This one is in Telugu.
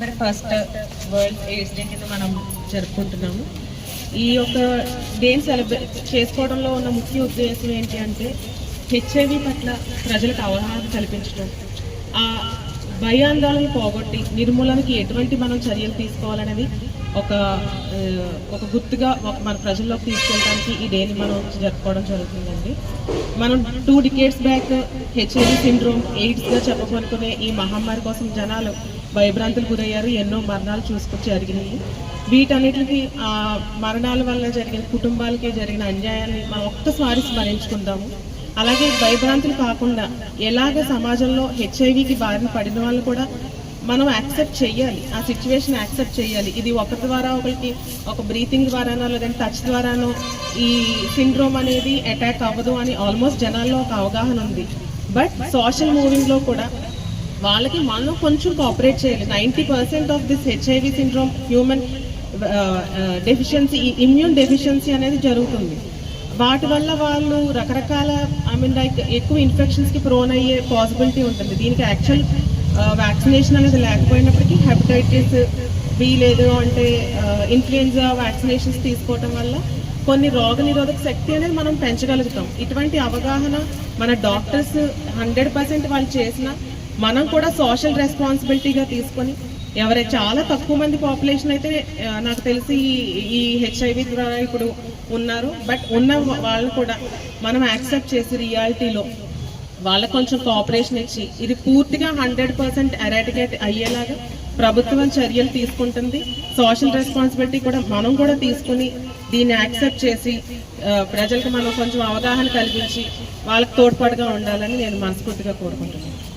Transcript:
మరి ఫస్ట్ వరల్డ్ ఎయిడ్స్ డే కింద మనం జరుపుకుంటున్నాము. ఈ యొక్క డేని సెలబ్రేట్ చేసుకోవడంలో ఉన్న ముఖ్య ఉద్దేశం ఏంటి అంటే హెచ్ఐవి పట్ల ప్రజలకు అవగాహన కల్పించడం. ఆ భయాందోళన పోగొట్టి నిర్మూలనకి ఎటువంటి మనం చర్యలు తీసుకోవాలనేది ఒక ఒక గుర్తుగా ఒక మన ప్రజల్లోకి తీసుకెళ్ళడానికి ఈ డేని మనం జరుపుకోవడం జరుగుతుందండి. మనం two decades back HIV syndrome ఎయిడ్స్గా చెప్పుకొనుకునే ఈ మహమ్మారి కోసం జనాలు భయభ్రాంతులు గురయ్యారు. ఎన్నో మరణాలు చూసుకొచ్చి జరిగినాయి. వీటన్నిటికి ఆ మరణాల వల్ల జరిగిన కుటుంబాలకి జరిగిన అన్యాయాన్ని మనం ఒక్కసారి స్మరించుకుందాము. అలాగే భయభ్రాంతులు కాకుండా ఎలాగ సమాజంలో హెచ్ఐవికి బారిన పడిన వాళ్ళు కూడా మనం యాక్సెప్ట్ చేయాలి ఆ సిచ్యువేషన్ యాక్సెప్ట్ చేయాలి ఇది ఒకరి ద్వారా ఒకరికి ఒక బ్రీతింగ్ ద్వారానో లేదంటే టచ్ ద్వారానో ఈ సిండ్రోమ్ అనేది అటాక్ అవ్వదు అని ఆల్మోస్ట్ జనాల్లో ఒక అవగాహన ఉంది. బట్ సోషల్ మూవింగ్లో కూడా వాళ్ళకి మనం కొంచెం కోఆపరేట్ చేయాలి ninety percent of this HIV syndrome human deficiency immune deficiency అనేది జరుగుతుంది. వాటి వల్ల వాళ్ళు రకరకాల ఐ మీన్ లైక్ ఎక్కువ ఇన్ఫెక్షన్స్కి ప్రోన్ అయ్యే పాసిబిలిటీ ఉంటుంది. దీనికి యాక్చువల్ వ్యాక్సినేషన్ uh, అనేది లేకపోయినప్పటికీ హెపటైటిస్ బి లేదు అంటే uh, ఇన్ఫ్లుయెన్జా వ్యాక్సినేషన్స్ తీసుకోవటం వల్ల కొన్ని రోగ నిరోధక శక్తి అనేది మనం పెంచగలుగుతాం. ఇటువంటి అవగాహన మన డాక్టర్స్ హండ్రెడ్ పర్సెంట్ వాళ్ళు చేసిన మనం కూడా సోషల్ రెస్పాన్సిబిలిటీగా తీసుకొని ఎవరై చాలా తక్కువ మంది పాపులేషన్ అయితే నాకు తెలిసి ఈ- ఈ హెచ్ఐవి ద్వారా ఇప్పుడు ఉన్నారు. బట్ ఉన్న వాళ్ళు కూడా మనం యాక్సెప్ట్ చేసి రియాలిటీలో వాళ్ళకి కొంచెం కోఆపరేషన్ ఇచ్చి ఇది పూర్తిగా హండ్రెడ్ పర్సెంట్ ఎరాటికేట్ అయ్యేలాగా ప్రభుత్వం చర్యలు తీసుకుంటుంది. సోషల్ రెస్పాన్సిబిలిటీ కూడా మనం కూడా తీసుకుని దీన్ని యాక్సెప్ట్ చేసి ప్రజలకు మనం కొంచెం అవగాహన కల్పించి వాళ్ళకి తోడ్పాటుగా ఉండాలని నేను మనస్ఫూర్తిగా కోరుకుంటున్నాను.